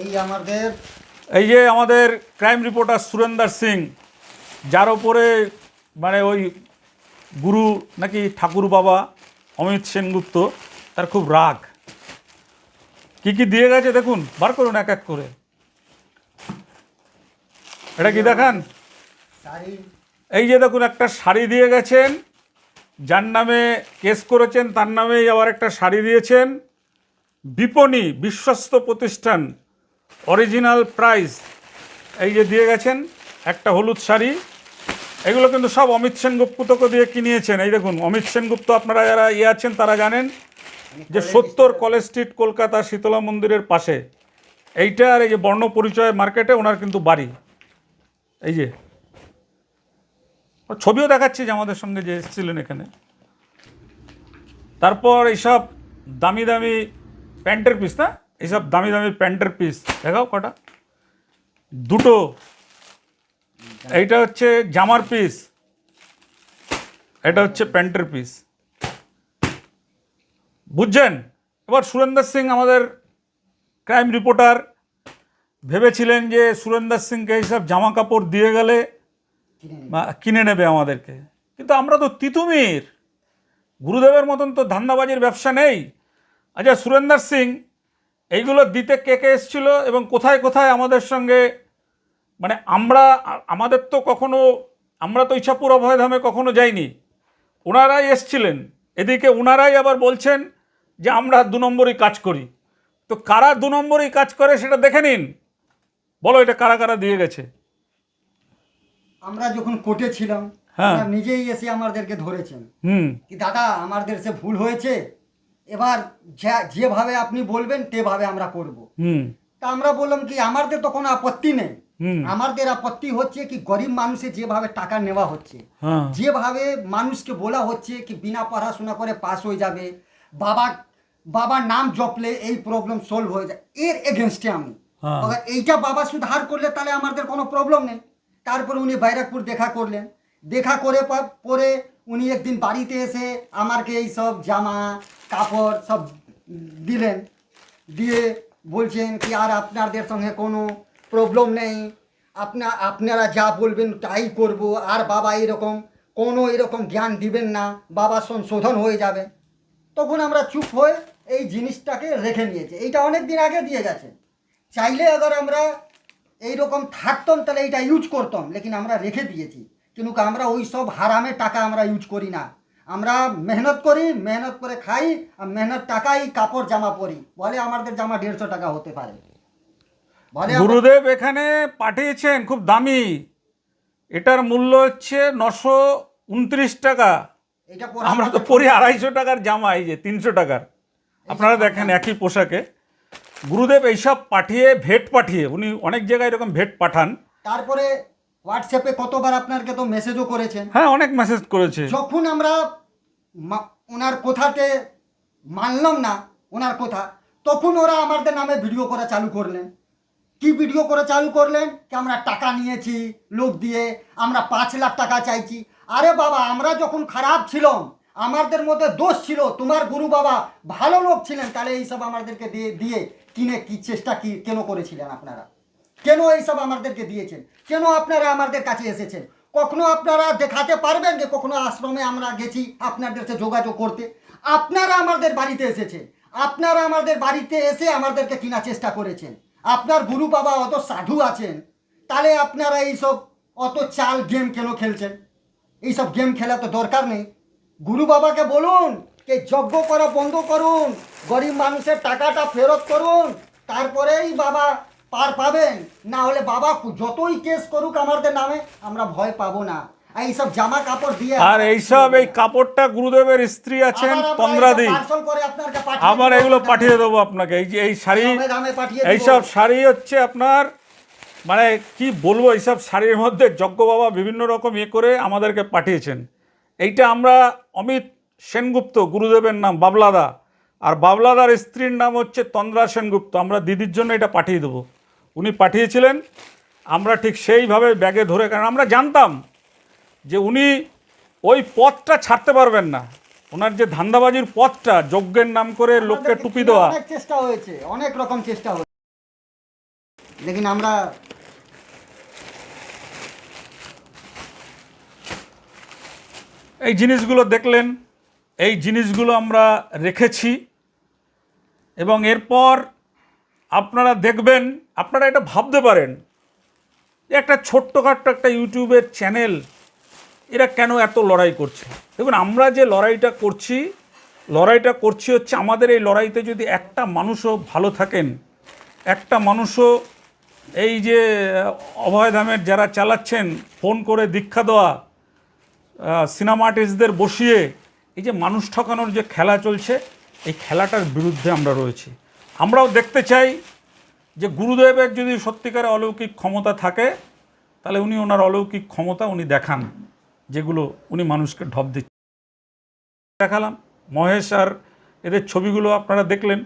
এই আমাদের এই যে আমাদের ক্রাইম রিপোর্টার সুরেন্দার সিং যার ওপরে মানে ওই গুরু নাকি ঠাকুর বাবা অমিত সেনগুপ্ত তার খুব রাগ। কি কি দিয়ে গেছে দেখুন বার করুন এক এক করে। এটা কি দেখান? এই যে দেখুন একটা শাড়ি দিয়ে গেছেন যার নামে কেস করেছেন তার নামেই আবার একটা শাড়ি দিয়েছেন। বিপণী বিশ্বস্ত প্রতিষ্ঠান অরিজিনাল প্রাইস, এই যে দিয়ে গেছেন একটা হলুদ শাড়ি, এগুলো কিন্তু সব অমিত সেনগুপ্তকে দিয়ে কিনিয়েছেন। এই দেখুন, অমিত সেনগুপ্ত আপনারা যারা ইয়ে আছেন তারা জানেন যে সত্তর কলেজ স্ট্রিট, কলকাতা শীতলা মন্দিরের পাশে। এইটা আর এই যে বর্ণ পরিচয় মার্কেটে ওনার কিন্তু বাড়ি। এই যে, ছবিও দেখাচ্ছি যে আমাদের সঙ্গে যে এসেছিলেন এখানে। তারপর এইসব দামি দামি প্যান্টের পিস না? এইসব দামি দামি প্যান্টের পিস দেখাও কটা। দুটো। এইটা হচ্ছে জামার পিস এটা হচ্ছে প্যান্টের পিস বুঝছেন? এবার সুরেন্দ্র সিং আমাদের ক্রাইম রিপোর্টার ভেবেছিলেন যে সুরেন্দ্র সিংকে এইসব জামা কাপড় দিয়ে গেলে কিনে নেবে আমাদেরকে। কিন্তু আমরা তো তিতুমির। গুরুদেবের মতন তো ধান্দাবাজির ব্যবসা নেই। আচ্ছা সুরেন্দ্র সিং এইগুলো দিতে কে কে এসেছিল এবং কোথায় কোথায় আমাদের সঙ্গে মানে আমরা আমাদের তো কখনো আমরা তো ইচ্ছাপুর অভয়ধামে কখনো যাইনি। ওনারাই এসছিলেন। এদিকে ওনারাই আবার বলছেন যে আমরা দু নম্বরই কাজ করি। তো কারা দু নম্বরই কাজ করে সেটা দেখে নিন। বলো এটা কারা কারা দিয়ে গেছে। আমরা যখন কোর্টে ছিলাম হ্যাঁ। নিজেই এসে আমাদেরকে ধরেছেন। হুম। কি দাদা আমাদের সে ভুল হয়েছে? এবার যেভাবে আপনি বলবেন তেভাবে আমরা করব। তা আমরা বললাম কি আমাদের তো কোনো আপত্তি নেই। আমাদের আপত্তি হচ্ছে কি গরিব মানুষের যেভাবে টাকা নেওয়া হচ্ছে হ্যাঁ। যেভাবে মানুষকে বলা হচ্ছে কি বিনা পড়াশোনা করে পাস হয়ে যাবে বাবা বাবার নাম জপলে এই প্রবলেম সলভ হয়ে যায় এর এগেনস্টে আমি। হ্যাঁ। এইটা বাবা সুধার করলে তাহলে আমাদের কোনো প্রবলেম নেই। তারপরে উনি বাইরাকপুর দেখা করলেন। দেখা করে পরে উনি একদিন বাড়িতে এসে আমাকে এই সব জামা, কাপড় সব দিলেন। দিয়ে বলছেন কি, আর আপনাদের সঙ্গে কোনো প্রবলেম নেই। আপনা, আপনারা যা বলবেন তাই করব। আর বাবা এরকম, কোনো এরকম জ্ঞান দিবেন না। বাবা সংশোধন হয়ে যাবে। তখন আমরা চুপ হয়ে এই জিনিসটাকে রেখে নিয়েছি। এইটা অনেক দিন আগে দিয়ে গেছে। চাইলে আবার আমরা এইরকম থাকতাম, তাহলে এইটা ইউজ করতাম। লেকিন আমরা রেখে দিয়েছি। কিন্তু আমরা ওই সব হারামে টাকা আমরা ইউজ করি না। আমরা মেহনত করি মেহনত করে খাই আর মেহনত টাকাই কাপড় জামা পরি। বলে আমাদের জামা দেড়শো টাকা হতে পারে। গুরুদেব এখানে পাঠিয়েছেন খুব দামি। এটার মূল্য হচ্ছে নশো উনত্রিশ টাকা। আমরা তো পরি আড়াইশো টাকার জামা এই যে তিনশো টাকার। আপনারা দেখেন একই পোশাকে। গুরুদেব এইসব পাঠিয়ে ভেট পাঠিয়ে উনি অনেক জায়গায় এরকম ভেট পাঠান। তারপরে হোয়াটসঅ্যাপে কতবার আপনাকে তো মেসেজও করেছেন হ্যাঁ অনেক মেসেজ করেছে। যখন আমরা ওনার কথাতে মানলাম না ওনার কথা তখন ওরা আমাদের নামে ভিডিও করা চালু করলেন। কি ভিডিও করে চালু করলেন? কি আমরা টাকা নিয়েছি লোক দিয়ে আমরা পাঁচ লাখ টাকা চাইছি। আরে বাবা আমরা যখন খারাপ ছিলাম আমাদের মধ্যে দোষ ছিল তোমার গুরু বাবা ভালো লোক ছিলেন তাহলে এইসব আমাদেরকে দিয়ে দিয়ে কিনে কি চেষ্টা কি কেন করেছিলেন আপনারা? কেন এইসব আমাদেরকে দিয়েছেন? কেন আপনারা আমাদের কাছে এসেছেন? কখনো আপনারা দেখাতে পারবেন যে কখনো আশ্রমে আমরা গেছি আপনাদের সাথে যোগাযোগ করতে? আপনারা আমাদের বাড়িতে এসেছেন। আপনারা আমাদের বাড়িতে এসে আমাদেরকে কেনার চেষ্টা করেছেন। আপনার গুরু বাবা অত সাধু আছেন, তাহলে আপনারা এইসব অত চাল গেম কেন খেলছেন? এইসব গেম খেলা তো দরকার নেই। গুরু বাবাকে বলুন, কে যজ্ঞ করা বন্ধ করুন, গরিব মানুষের টাকাটা ফেরত করুন, তারপরেই বাবা পার পাবেন? না হলে বাবা যতই কেস করুক আমাদের নামে আমরা ভয় পাবো না। এইসব জামা কাপড় দিয়ে আর এইসব এই কাপড়টা গুরুদেবের স্ত্রী আছেন আমরা তন্দ্রাদি আবার দেবো। এগুলো পাঠিয়ে দেবো আপনাকে। এই যে এই শাড়ি। এইসব শাড়ি হচ্ছে আপনার মানে কি বলব এইসব শাড়ির মধ্যে যজ্ঞ বাবা বিভিন্ন রকম ইয়ে করে আমাদেরকে পাঠিয়েছেন। এইটা আমরা অমিত সেনগুপ্ত গুরুদেবের নাম বাবলাদা। আর বাবলাদার স্ত্রীর নাম হচ্ছে তন্দ্রা সেনগুপ্ত। আমরা দিদির জন্য এটা পাঠিয়ে দেবো। উনি পাঠিয়েছিলেন। আমরা ঠিক সেইভাবে ব্যাগে ধরে কারণ আমরা জানতাম যে উনি ওই পথটা ছাড়তে পারবেন না। ওনার যে ধান্দাবাজির পথটা যজ্ঞের নাম করে লোককে টুপি দেওয়া। অনেক চেষ্টা হয়েছে অনেক রকম চেষ্টা হয়েছে। লেকিন আমরা এই জিনিসগুলো দেখলেন এই জিনিসগুলো আমরা রেখেছি। এবং এরপর আপনারা দেখবেন আপনারা এটা ভাবতে পারেন যে একটা ছোট্টখাট্ট একটা ইউটিউবের চ্যানেল, এরা কেন এত লড়াই করছে? দেখুন, আমরা যে লড়াইটা করছি লড়াইটা করছি হচ্ছে আমাদের এই লড়াইতে যদি একটা মানুষও ভালো থাকেন, একটা মানুষও এই যে অভয়ধামের যারা চালাচ্ছেন, ফোন করে দীক্ষা দেওয়া সিনেমা আর্টিস্টদের বসিয়ে, এই যে মানুষ ঠকানোর যে খেলা চলছে, এই খেলাটার বিরুদ্ধে আমরা রয়েছি। আমরাও দেখতে চাই যে গুরুদেবের যদি সত্যিকারে অলৌকিক ক্ষমতা থাকে, তাহলে উনি ওনার অলৌকিক ক্ষমতা উনি দেখান, যেগুলো উনি মানুষকে ঢপ দিচ্ছে দেখালাম। মহেশ আর এদের ছবিগুলো আপনারা দেখলেন,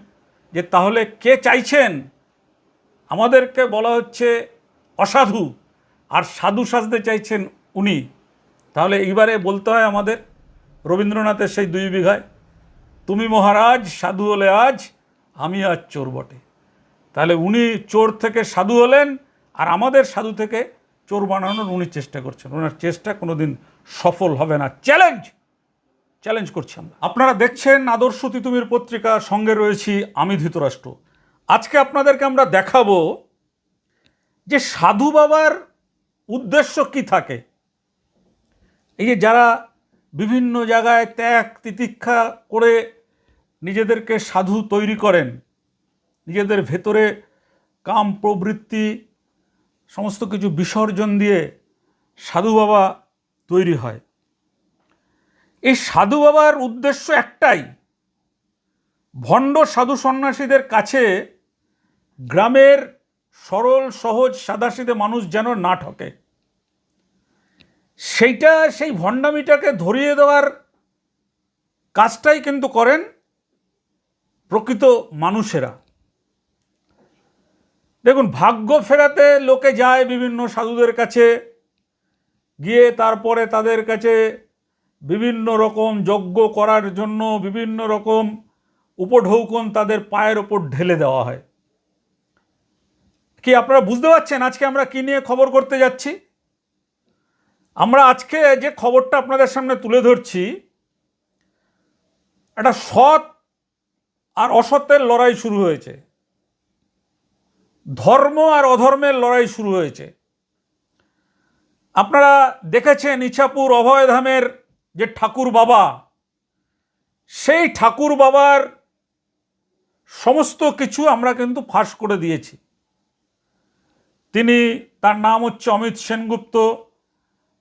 যে তাহলে কে চাইছেন? আমাদেরকে বলা হচ্ছে অসাধু, আর সাধু সাজতে চাইছেন উনি। তাহলে এইবারে বলতে হয় আমাদের রবীন্দ্রনাথের সেই দুই বিঘায়, তুমি মহারাজ, সাধু হলে আজ, আমি আজ চোর বটে। তাহলে উনি চোর থেকে সাধু হলেন আর আমাদের সাধু থেকে চোর বানানোর উনি চেষ্টা করছেন। ওনার চেষ্টা কোনোদিন সফল হবে না। চ্যালেঞ্জ চ্যালেঞ্জ করছি আমরা। আপনারা দেখছেন আদর্শ তিতুমির পত্রিকা, সঙ্গে রয়েছি আমি ধৃতরাষ্ট্র। আজকে আপনাদেরকে আমরা দেখাবো যে সাধু বাবার উদ্দেশ্য কি থাকে। এই যে যারা বিভিন্ন জায়গায় ত্যাগ তিতিক্ষা করে নিজেদেরকে সাধু তৈরি করেন নিজেদের ভেতরে কাম প্রবৃত্তি, সমস্ত কিছু বিসর্জন দিয়ে সাধু বাবা তৈরি হয়। এই সাধু বাবার উদ্দেশ্য একটাই, ভণ্ড সাধু সন্ন্যাসীদের কাছে গ্রামের সরল, সহজ, সাদাসিধে মানুষ যেন না ঠকে। সেইটা, সেই ভণ্ডামিটাকে ধরিয়ে দেওয়ার কাজটাই কিন্তু করেন প্রকৃত মানুষেরা। দেখুন, ভাগ্য ফেরাতে লোকে যায় বিভিন্ন সাধুদের কাছে, গিয়ে তারপরে তাদের কাছে বিভিন্ন রকম যজ্ঞ করার জন্য বিভিন্ন রকম উপঢৌকন তাদের পায়ের ওপর ঢেলে দেওয়া হয়। কি আপনারা বুঝতে পারছেন আজকে আমরা কি নিয়ে খবর করতে যাচ্ছি? আমরা আজকে যে খবরটা আপনাদের সামনে তুলে ধরছি, একটা সৎ আর অসত্যের লড়াই শুরু হয়েছে। ধর্ম আর অধর্মের লড়াই শুরু হয়েছে। আপনারা দেখেছেন ইছাপুর অভয়ধামের যে ঠাকুর বাবা, সেই ঠাকুর বাবার সমস্ত কিছু আমরা কিন্তু ফাঁস করে দিয়েছি। তিনি, তার নাম হচ্ছে অমিত সেনগুপ্ত,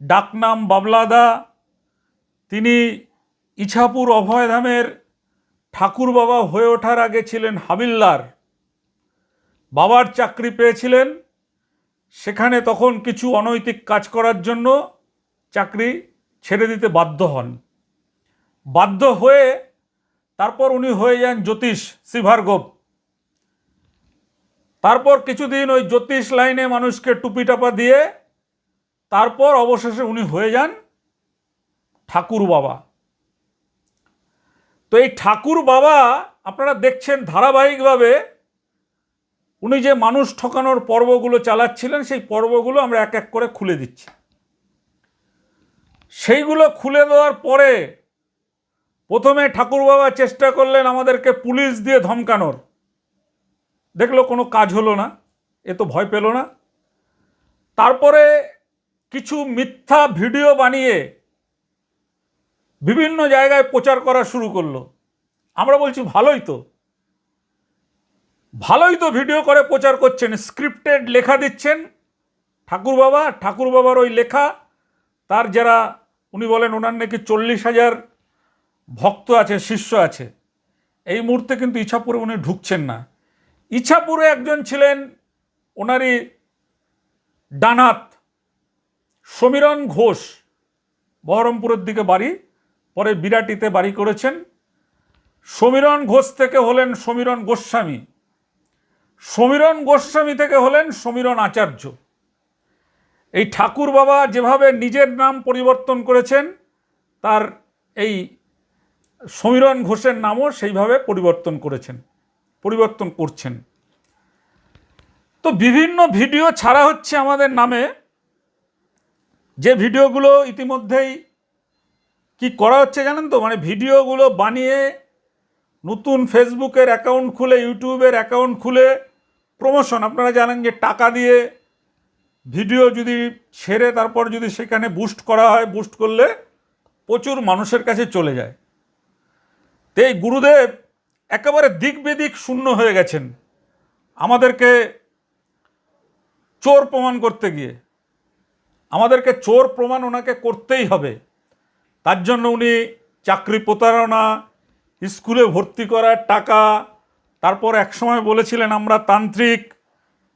ডাকনাম বাবলাদা, তিনি ইছাপুর অভয়ধামের ঠাকুর বাবা হয়ে ওঠার আগে ছিলেন হাবিলদার। বাবার চাকরি পেয়েছিলেন, সেখানে তখন কিছু অনৈতিক কাজ করার জন্য চাকরি ছেড়ে দিতে বাধ্য হন। বাধ্য হয়ে তারপর উনি হয়ে যান জ্যোতিষ শ্রীভার্গব তারপর কিছুদিন ওই জ্যোতিষ লাইনে মানুষকে টুপি টাপা দিয়ে তারপর অবশেষে উনি হয়ে যান ঠাকুর বাবা। তো এই ঠাকুর বাবা, আপনারা দেখছেন ধারাবাহিকভাবে উনি যে মানুষ ঠকানোর পর্বগুলো চালাচ্ছিলেন, সেই পর্বগুলো আমরা এক এক করে খুলে দিচ্ছি। সেইগুলো খুলে দেওয়ার পরে প্রথমে ঠাকুর বাবা চেষ্টা করলেন আমাদেরকে পুলিশ দিয়ে ধমকানোর। দেখল কোনো কাজ হলো না, এ তো ভয় পেল না। তারপরে কিছু মিথ্যা ভিডিও বানিয়ে বিভিন্ন জায়গায় প্রচার করা শুরু করল। আমরা বলছি, ভালোই তো। ভালোই তো ভিডিও করে, প্রচার করছেন স্ক্রিপ্টেড লেখা দিচ্ছেন। ঠাকুর বাবা, ঠাকুর বাবার ওই লেখা, তার যারা, উনি বলেন ওনার নাকি চল্লিশ হাজার ভক্ত আছে, শিষ্য আছে। এই মুহূর্তে কিন্তু ইছাপুরে উনি ঢুকছেন না। ইছাপুরে একজন ছিলেন, ওনারই ডানাত, সমীরণ ঘোষ। বহরমপুরের দিকে বাড়ি, পরে বিরাটিতে বাড়ি করেছেন। সমীরণ ঘোষ থেকে হলেন সমীরণ গোস্বামী। সমীরণ গোস্বামী থেকে হলেন সমীরণ আচার্য। এই ঠাকুর বাবা যেভাবে নিজের নাম পরিবর্তন করেছেন, তার এই সমীরণ ঘোষের নামও সেইভাবে পরিবর্তন করেছেন, পরিবর্তন করছেন। তো বিভিন্ন ভিডিও ছাড়া হচ্ছে আমাদের নামে। যে ভিডিওগুলো ইতিমধ্যেই কি করা হচ্ছে জানেন তো? মানে ভিডিওগুলো বানিয়ে নতুন ফেসবুকের অ্যাকাউন্ট খুলে, ইউটিউবের অ্যাকাউন্ট খুলে প্রমোশন। আপনারা জানেন যে টাকা দিয়ে ভিডিও যদি ছেড়ে, তারপর যদি সেখানে বুস্ট করা হয় বুস্ট করলে প্রচুর মানুষের কাছে চলে যায়। তো এই গুরুদেব একেবারে দিক বেদিক শূন্য হয়ে গেছেন। আমাদেরকে চোর প্রমাণ করতে গিয়ে। আমাদেরকে চোর প্রমাণ ওনাকে করতেই হবে। তার জন্য উনি চাকরি প্রতারণা স্কুলে ভর্তি করার টাকা, তারপর একসময় বলেছিলেন আমরা তান্ত্রিক,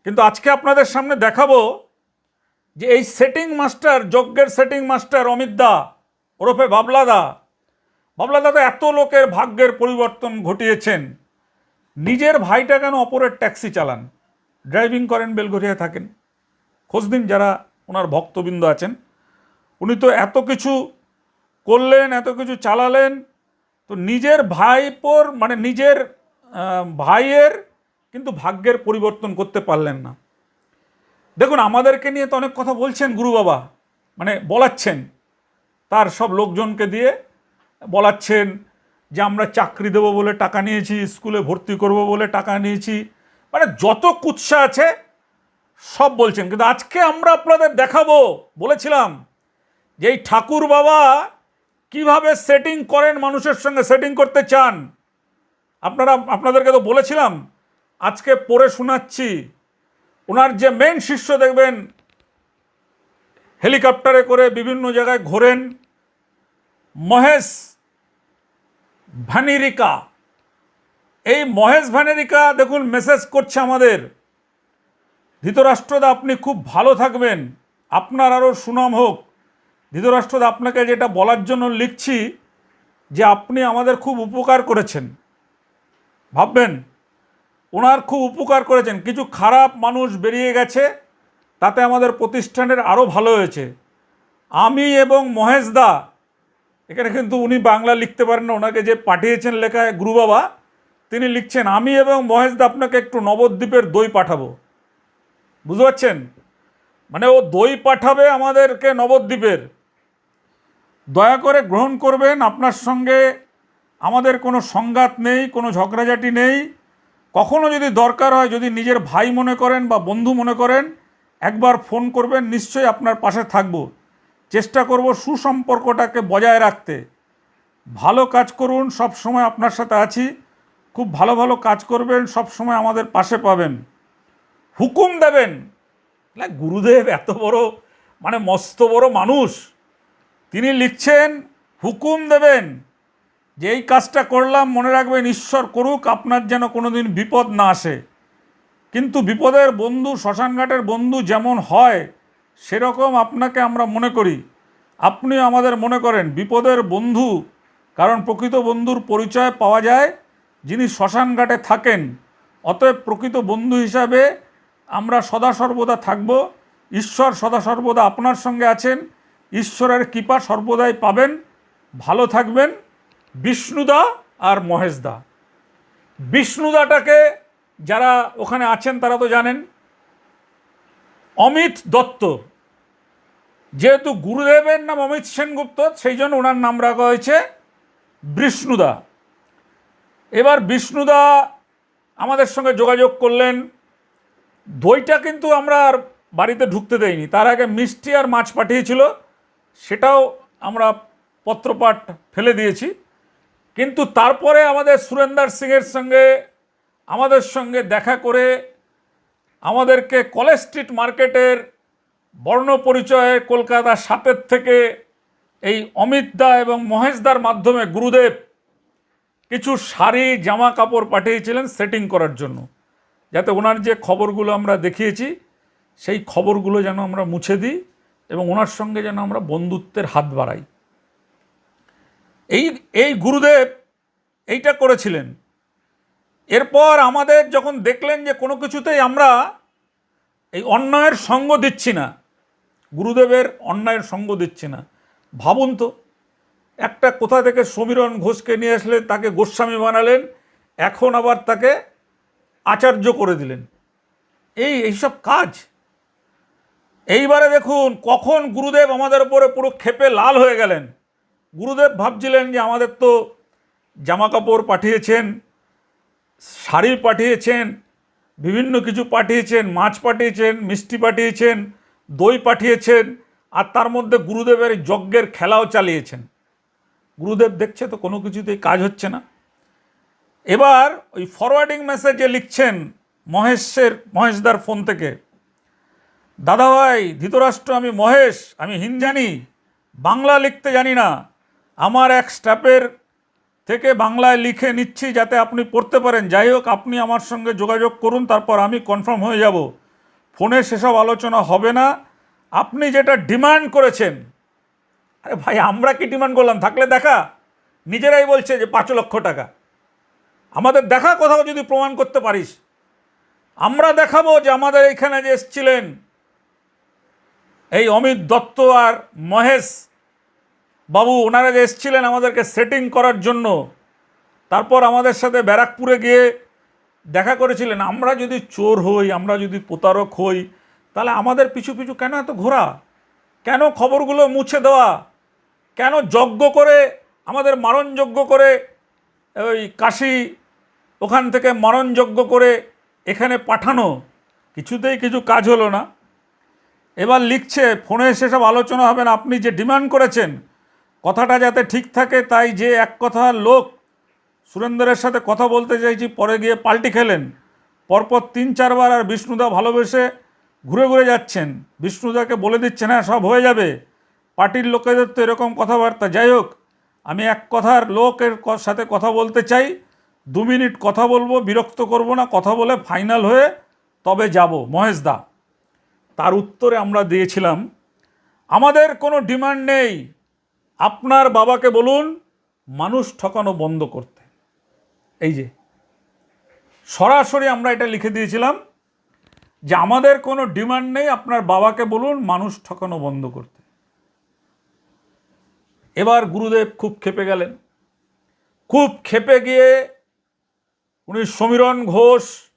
কিন্তু আজকে আপনাদের সামনে দেখাবো যে এই সেটিং মাস্টার যজ্ঞের সেটিং মাস্টার অমিত দা, ওরফে বাবলাদা বাবলাদা তো এত লোকের ভাগ্যের পরিবর্তন ঘটিয়েছেন। নিজের ভাইটা কেন অপরের ট্যাক্সি চালান? ড্রাইভিং করেন বেলঘরিয়ায় থাকেন। খোঁজ দিন যারা ওনার ভক্তবৃন্দ আছেন, উনি তো এত কিছু করলেন, এত কিছু চালালেন তো নিজের ভাইপোর মানে নিজের ভাইয়ের কিন্তু ভাগ্যের পরিবর্তন করতে পারলেন না। দেখুন, আমাদেরকে নিয়ে তো অনেক কথা বলছেন গুরু বাবা মানে বলাচ্ছেন। তার সব লোকজনকে দিয়ে বলাচ্ছেন যে, আমরা চাকরি দেবো বলে টাকা নিয়েছি, স্কুলে ভর্তি করব বলে টাকা নিয়েছি। মানে যত কুৎসা আছে, সব বলছেন। কিন্তু আজকে আমরা আপনাদের দেখাবো, বলেছিলাম যে, এই ঠাকুর বাবা কীভাবে সেটিং করেন মানুষের সঙ্গে সেটিং করতে চান? আপনারা, আপনাদেরকে তো বলেছিলাম, আজকে পড়ে শোনাচ্ছি। ওনার যে মেন শিষ্য দেখবেন, হেলিকপ্টারে করে বিভিন্ন জায়গায় ঘোরেন, মহেশ ভ্যানিরিকা এই মহেশ ভ্যানিরিকা দেখুন মেসেজ করছে আমাদের। ধৃতরাষ্ট্রদা, আপনি খুব ভালো থাকবেন। আপনার আরও সুনাম হোক। ধৃতরাষ্ট্রদা আপনাকে যেটা বলার জন্য লিখছি যে আপনি আমাদের খুব উপকার করেছেন। ভাববেন, ওনার খুব উপকার করেছেন। কিছু খারাপ মানুষ বেরিয়ে গেছে, তাতে আমাদের প্রতিষ্ঠানের আরও ভালো হয়েছে। আমি এবং মহেশ দা, এখানে কিন্তু উনি বাংলা লিখতে পারেন না, ওনাকে যে পাঠিয়েছেন লেখায় গুরু বাবা, তিনি লিখছেন, আমি এবং মহেশ দা আপনাকে একটু নবদ্বীপের দই পাঠাবো। বুঝতে পারছেন? মানে ও দই পাঠাবে আমাদেরকে নবদ্বীপের। দয়া করে গ্রহণ করবেন আপনার সঙ্গে আমাদের কোনো সংঘাত নেই কোনো ঝগড়াঝাটি নেই। কখনো যদি দরকার হয় যদি নিজের ভাই মনে করেন বা বন্ধু মনে করেন একবার ফোন করবেন নিশ্চয়ই আপনার পাশে থাকব। চেষ্টা করব সুসম্পর্কটাকে বজায় রাখতে। ভালো কাজ করুন সব সময় আপনার সাথে আছি। খুব ভালো ভালো কাজ করবেন সব সময় আমাদের পাশে পাবেন। হুকুম দেবেন। না, গুরুদেব এত বড় মানে মস্ত বড় মানুষ। তিনি লিখছেন, হুকুম দেবেন যে এই কাজটা করলাম, মনে রাখবেন ঈশ্বর করুক, আপনার যেন কোনোদিন বিপদ না আসে। কিন্তু বিপদের বন্ধু শ্মশানঘাটের বন্ধু যেমন হয়, সেরকম আপনাকে আমরা মনে করি। আপনিও আমাদের মনে করেন, বিপদের বন্ধু, কারণ প্রকৃত বন্ধুর পরিচয় পাওয়া যায় যিনি শ্মশানঘাটে থাকেন। অতএব প্রকৃত বন্ধু হিসাবে আমরা সদা সর্বদা থাকব। ঈশ্বর সদা সর্বদা আপনার সঙ্গে আছেন। ঈশ্বরের কৃপা সর্বদাই পাবেন। ভালো থাকবেন। বিষ্ণুদা আর মহেশদা। বিষ্ণুদাটাকে যারা ওখানে আছেন, তারা তো জানেন, অমিত দত্ত। যেহেতু গুরুদেবের নাম অমিত সেনগুপ্ত, সেই জন্য ওনার নাম রাখা হয়েছে বিষ্ণুদা। এবার বিষ্ণুদা আমাদের সঙ্গে যোগাযোগ করলেন। দইটা কিন্তু আমরা আর বাড়িতে ঢুকতে দেইনি। তার আগে মিষ্টি আর মাছ পাঠিয়েছিল। সেটাও আমরা পত্রপাঠ ফেলে দিয়েছি। কিন্তু তারপরে আমাদের সুরেন্দার সিংয়ের সঙ্গে, আমাদের সঙ্গে দেখা করে আমাদেরকে কলেজ স্ট্রিট মার্কেটের বর্ণ পরিচয়ে কলকাতা সাতের থেকে এই অমিত দা এবং মহেশদার মাধ্যমে গুরুদেব কিছু শাড়ি, জামা কাপড় পাঠিয়েছিলেন সেটিং করার জন্য। যাতে ওনার যে খবরগুলো আমরা দেখিয়েছি, সেই খবরগুলো যেন আমরা মুছে দিই। এবং ওনার সঙ্গে যেন আমরা বন্ধুত্বের হাত বাড়াই। এই এই গুরুদেব এইটা করেছিলেন। এরপর আমাদের যখন দেখলেন যে কোনো কিছুতেই আমরা এই অন্যায়ের সঙ্গ দিচ্ছি না, গুরুদেবের অন্যায়ের সঙ্গ দিচ্ছি না, ভাবুন তো, একটা কোথা থেকে সমীরণ ঘোষকে নিয়ে আসলেন, তাকে গোস্বামী বানালেন, এখন আবার তাকে আচার্য করে দিলেন। এই, এইসব কাজ এইবারে দেখুন কখন গুরুদেব আমাদের উপরে পুরো ক্ষেপে লাল হয়ে গেলেন। গুরুদেব ভাবছিলেন যে আমাদের তো জামা কাপড় পাঠিয়েছেন, শাড়ি পাঠিয়েছেন, বিভিন্ন কিছু পাঠিয়েছেন, মাছ পাঠিয়েছেন, মিষ্টি পাঠিয়েছেন, দই পাঠিয়েছেন, আর তার মধ্যে গুরুদেবের যজ্ঞের খেলাও চালিয়েছেন। গুরুদেব দেখছে তো কোনো কিছুতেই কাজ হচ্ছে না। এবার ওই ফরওয়ার্ডিং মেসেজে লিখছেন মহেশের, মহেশদার ফোন থেকে দাদা ভাই ধৃতরাষ্ট্র, আমি মহেশ, আমি হিন জানি বাংলা লিখতে জানি না। আমার এক স্টাফের থেকে বাংলায় লিখে নিচ্ছি যাতে আপনি পড়তে পারেন। যাই হোক, আপনি আমার সঙ্গে যোগাযোগ করুন, তারপর আমি কনফার্ম হয়ে যাব। ফোনে সেসব আলোচনা হবে না। আপনি যেটা ডিমান্ড করেছেন, আরে ভাই, আমরা কি ডিমান্ড করলাম? থাকলে দেখা। নিজেরাই বলছে যে পাঁচ লক্ষ টাকা। আমাদের দেখা কোথাও যদি প্রমাণ করতে পারিস। আমরা দেখাবো যে আমাদের এইখানে যে এসছিলেন এই অমিত দত্ত আর মহেশ বাবু, ওনারা যে এসছিলেন আমাদেরকে সেটিং করার জন্য, তারপর আমাদের সাথে ব্যারাকপুরে গিয়ে দেখা করেছিলেন। আমরা যদি চোর হই, আমরা যদি প্রতারক হই, তাহলে আমাদের পিছু পিছু কেন এত ঘোরা? কেন খবরগুলো মুছে দেওয়া? কেন যজ্ঞ করে, আমাদের মারণযজ্ঞ করে, ওই কাশি ওখান থেকে মারণযজ্ঞ করে এখানে পাঠানো? কিছুতেই কিছু কাজ হলো না। এবার লিখছে, ফোনে সেসব আলোচনা হবে না, আপনি যে ডিমান্ড করেছেন, কথাটা যাতে ঠিক থাকে, তাই যে এক কথা লোক সুরেন্দ্রের সাথে কথা বলতে চাইছি, পরে গিয়ে পাল্টি খেলেন। পরপর তিন চারবার আর বিষ্ণুদা ভালোবেসে ঘুরে ঘুরে যাচ্ছেন। বিষ্ণুদাকে বলে দিচ্ছেন হ্যাঁ সব হয়ে যাবে। পার্টির লোকেদের তো এরকম কথাবার্তা। যাই হোক, আমি এক কথার লোকের সাথে কথা বলতে চাই। দু মিনিট কথা বলব, বিরক্ত করব না। কথা বলে ফাইনাল হয়ে তবে যাব। মহেশ দা তার উত্তরে আমরা দিয়েছিলাম, আমাদের কোনো ডিমান্ড নেই। আপনার বাবাকে বলুন, মানুষ ঠকানো বন্ধ করতে। এই যে, সরাসরি আমরা এটা লিখে দিয়েছিলাম, যে আমাদের কোনো ডিমান্ড নেই, আপনার বাবাকে বলুন, মানুষ ঠকানো বন্ধ করতে। এবার গুরুদেব খুব ক্ষেপে গেলেন। খুব ক্ষেপে গিয়ে উনি সমীরণ ঘোষ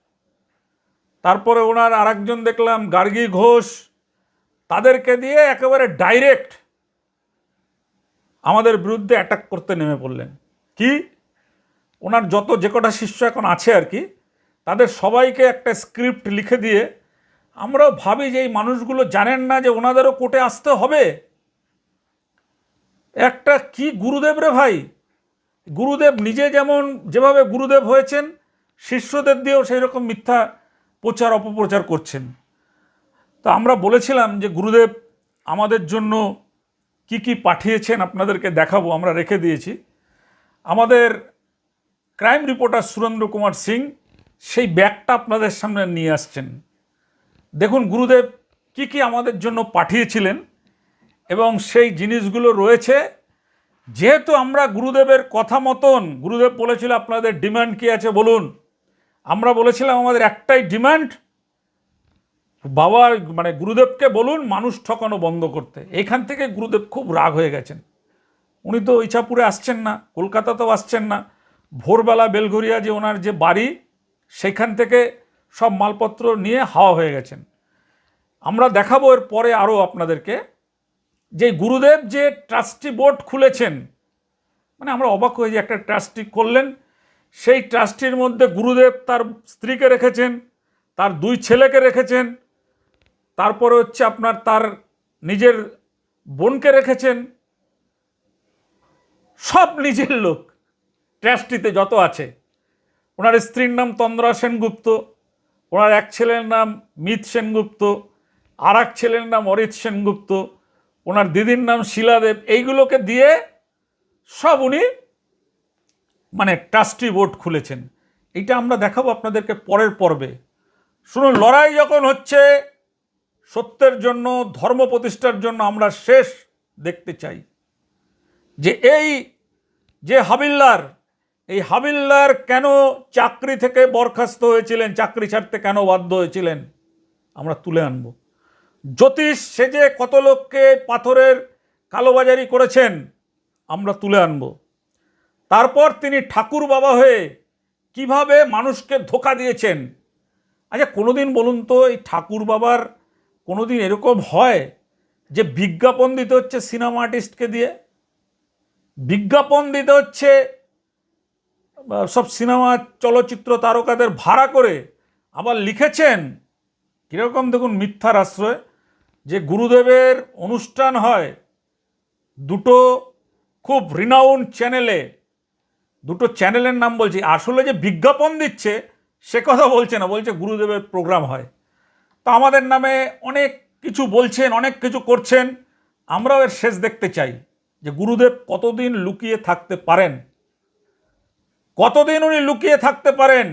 তারপরে ওনার আরেকজন দেখলাম, গার্গী ঘোষ, তাদেরকে দিয়ে একেবারে ডাইরেক্ট আমাদের বিরুদ্ধে অ্যাটাক করতে নেমে পড়লেন। কি? ওনার যত যে কটা শিষ্য এখন আছে আর কি, তাদের সবাইকে একটা স্ক্রিপ্ট লিখে দিয়ে, আমরাও ভাবি যে এই মানুষগুলো জানেন না যে ওনাদেরও কোর্টে আসতে হবে। একটা কি গুরুদেব রে ভাই? গুরুদেব নিজে যেমন যেভাবে গুরুদেব হয়েছেন, শিষ্যদের দিয়েও সেই রকম মিথ্যা প্রচার অপপ্রচার করছেন। তো আমরা বলেছিলাম যে গুরুদেব আমাদের জন্য কি কি পাঠিয়েছেন আপনাদেরকে দেখাবো, আমরা রেখে দিয়েছি। আমাদের ক্রাইম রিপোর্টার সুরেন্দ্র কুমার সিং সেই ব্যাগটা আপনাদের সামনে নিয়ে আসছেন। দেখুন, গুরুদেব কি কি আমাদের জন্য পাঠিয়েছিলেন এবং সেই জিনিসগুলো রয়েছে। যেহেতু আমরা গুরুদেবের কথা মতন, গুরুদেব বলেছিল আপনাদের ডিমান্ড কি আছে বলুন। আমরা বলেছিলাম আমাদের একটাই ডিমান্ড বাবা মানে গুরুদেবকে বলুন মানুষ ঠকানো বন্ধ করতে। এখান থেকে গুরুদেব খুব রাগ হয়ে গেছেন। উনি তো ইছাপুরে আসছেন না, কলকাতাতেও আসছেন না। ভোরবেলা বেলঘরিয়া যে ওনার যে বাড়ি, সেখান থেকে সব মালপত্র নিয়ে হাওয়া হয়ে গেছেন। আমরা দেখাবো এর পরে আরও আপনাদেরকে যে গুরুদেব যে ট্রাস্টি বোর্ড খুলেছেন মানে আমরা অবাক হয়ে যে একটা ট্রাস্টি করলেন। সেই ট্রাস্টির মধ্যে গুরুদেব তার স্ত্রীকে রেখেছেন, তার দুই ছেলেকে রেখেছেন, তারপরে হচ্ছে আপনার তার নিজের বোনকে রেখেছেন। সব নিজের লোক ট্রাস্টিতে যত আছে। ওনার স্ত্রীর নাম তন্দ্রা সেনগুপ্ত, ওনার এক ছেলের নাম মিত সেনগুপ্ত আর এক ছেলের নাম অরিত সেনগুপ্ত, ওনার দিদির নাম শিলাদেব, এইগুলোকে দিয়ে সব উনি মানে ট্রাস্টি বোর্ড খুলেছেন। এইটা আমরা দেখাবো আপনাদেরকে পরের পর্বে। শুনুন, লড়াই যখন হচ্ছে, সত্যের জন্য, ধর্ম প্রতিষ্ঠার জন্য আমরা শেষ দেখতে চাই। যে এই যে হাবিল্লার এই হাবিল্লার কেন চাকরি থেকে বরখাস্ত হয়েছিলেন, চাকরি ছাড়তে কেন বাধ্য হয়েছিলেন, আমরা তুলে আনব। জ্যোতিষ সেজে কত লোককে পাথরের কালোবাজারি করেছেন, আমরা তুলে আনব। তারপর তিনি ঠাকুর বাবা হয়ে কীভাবে মানুষকে ধোকা দিয়েছেন? আচ্ছা কোনোদিন বলুন তো, এই ঠাকুর বাবার কোনোদিন এরকম হয় যে বিজ্ঞাপন দিতে হচ্ছে সিনেমা আর্টিস্টকে দিয়ে? বিজ্ঞাপন দিতে হচ্ছে সব সিনেমা চলচ্চিত্র তারকাদের ভাড়া করে আবার লিখেছেন? কীরকম দেখুন মিথ্যার আশ্রয়, যে গুরুদেবের অনুষ্ঠান হয় দুটো খুব রিনাউন্ড চ্যানেলে দুটো চ্যানেলের নাম বলছি। আসলে যে বিজ্ঞাপন দিচ্ছে, সে কথা বলছে না, বলছে গুরুদেবের প্রোগ্রাম হয়। তো আমাদের নামে অনেক কিছু বলছেন, অনেক কিছু করছেন। আমরাও এর শেষ দেখতে চাই যে গুরুদেব কতদিন লুকিয়ে থাকতে পারেন। কতদিন উনি লুকিয়ে থাকতে পারেন।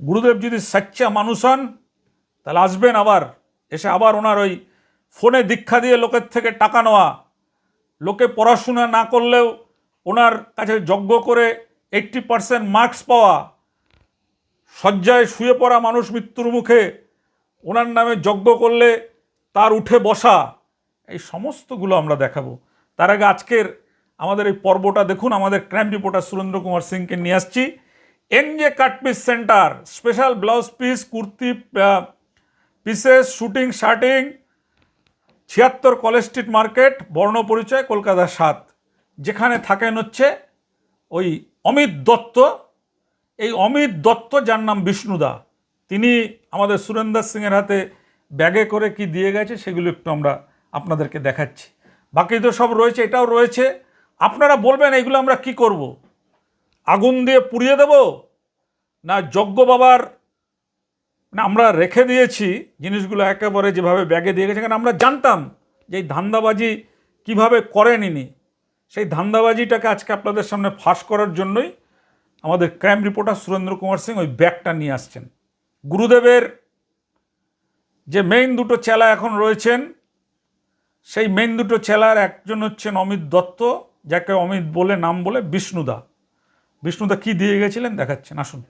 গুরুদেব যদি সাচ্চা মানুষ হন, তাহলে আসবেন আবার। এসে আবার ওনার ওই ফোনে দীক্ষা দিয়ে লোকের থেকে টাকা নেওয়া। লোকে পড়াশোনা না করলেও ওনার কাছে যজ্ঞ করে এইট্টি পারসেন্ট মার্কস পাওয়া, শয্যায় শুয়ে পড়া মানুষ মৃত্যুর মুখে ওনার নামে যজ্ঞ করলে তার উঠে বসা, এই সমস্তগুলো আমরা দেখাবো। তার আগে আজকের আমাদের এই পর্বটা দেখুন, আমাদের ক্রাইম রিপোর্টার সুরেন্দ্র কুমার সিংকে নিয়ে আসছি। NJ cut piece centre, special blouse piece, kurti pieces suiting shirting ছিয়াত্তর কলেজ স্ট্রিট মার্কেট, বর্ণ পরিচয়, কলকাতা সাত। যেখানে থাকেন হচ্ছে ওই অমিত দত্ত। এই অমিত দত্ত যার নাম বিষ্ণুদা। তিনি আমাদের সুরেন্দার সিংয়ের হাতে ব্যাগে করে কি দিয়ে গেছে সেগুলো একটু আমরা আপনাদেরকে দেখাচ্ছি। বাকি তো সব রয়েছে, এটাও রয়েছে। আপনারা বলবেন এগুলো আমরা কি করব? আগুন দিয়ে পুড়িয়ে দেব? না যজ্ঞ বাবার না আমরা রেখে দিয়েছি জিনিসগুলো একেবারে যেভাবে ব্যাগে দিয়ে গেছে, কারণ আমরা জানতাম যে এই ধান্দাবাজি কীভাবে করেন ইনি। সেই ধান্দাবাজিটাকে আজকে আপনাদের সামনে ফাঁস করার জন্যই আমাদের ক্রাইম রিপোর্টার সুরেন্দ্র কুমার সিং ওই ব্যাগটা নিয়ে আসছেন। গুরুদেবের যে মেইন দুটো চেলা এখন রয়েছেন, সেই মেইন দুটো চেলার একজন হচ্ছেন অমিত দত্ত, যাকে অমিত বলে নাম বলে বিষ্ণুদা। বিষ্ণুদা কি দিয়ে গেছিলেন দেখাচ্ছেন, আসুন।